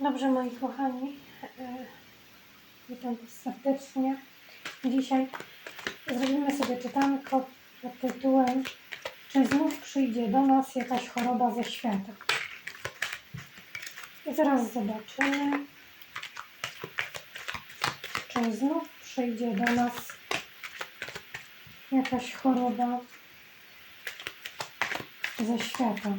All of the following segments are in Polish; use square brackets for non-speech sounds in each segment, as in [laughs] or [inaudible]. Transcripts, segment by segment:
Dobrze, moi kochani, e, witam Was serdecznie. Dzisiaj zrobimy sobie czytanko pod tytułem Czy znów przyjdzie do nas jakaś choroba ze świata? I zaraz zobaczymy, czy znów przyjdzie do nas jakaś choroba ze świata.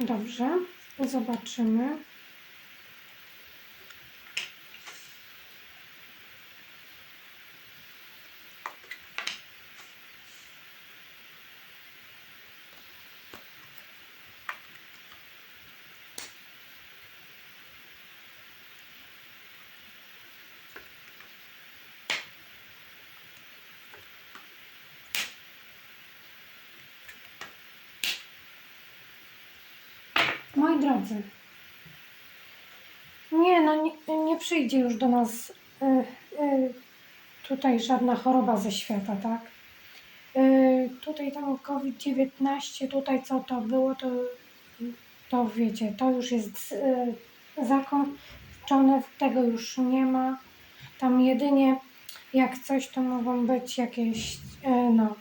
Dobrze, zobaczymy. Moi drodzy, nie, no nie, nie przyjdzie już do nas y, y, tutaj żadna choroba ze świata, tak? Y, tutaj tam COVID-19, tutaj co to było, to, to wiecie, to już jest y, zakończone, tego już nie ma. Tam jedynie jak coś, to mogą być jakieś, y, no,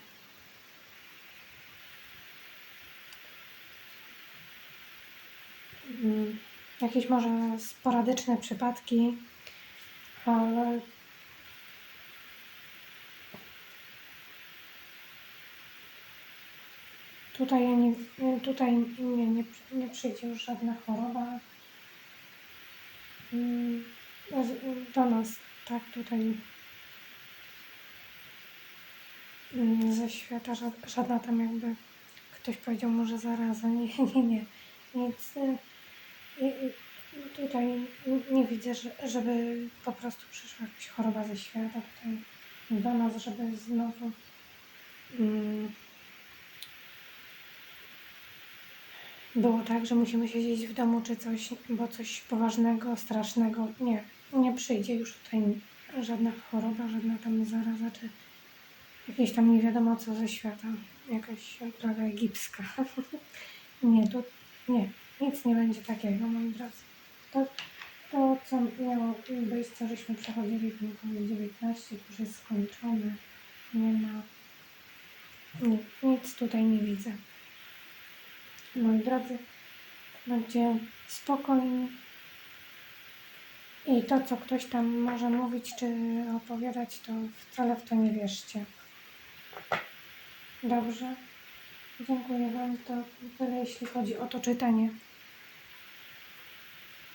jakieś może sporadyczne przypadki, ale tutaj, nie, tutaj nie, nie, przyjdzie już żadna choroba. Mm, do nas, tak, tutaj ze świata ża- żadna tam jakby ktoś powiedział może zaraza, [laughs] nie, nie, nie, nic tutaj nie widzę, że, żeby po prostu przyszła jakaś choroba ze świata tutaj do nas, żeby znowu mm, było tak, że musimy siedzieć w domu czy coś, bo coś poważnego, strasznego. Nie, nie przyjdzie już tutaj żadna choroba, żadna tam zaraza, czy jakieś tam nie wiadomo co ze świata, jakaś plaga egipska. [laughs] nie, to nie, nic nie będzie takiego, moi drodzy. To, to co miało być, co żeśmy przechodzili w tym COVID-19, to już jest skończone. Nie ma, nie, nic tutaj nie widzę. Moi drodzy, będzie spokojnie. I to, co ktoś tam może mówić czy opowiadać, to wcale w to nie wierzcie. Dobrze. Dziękuję Wam. To tyle, jeśli chodzi o to czytanie.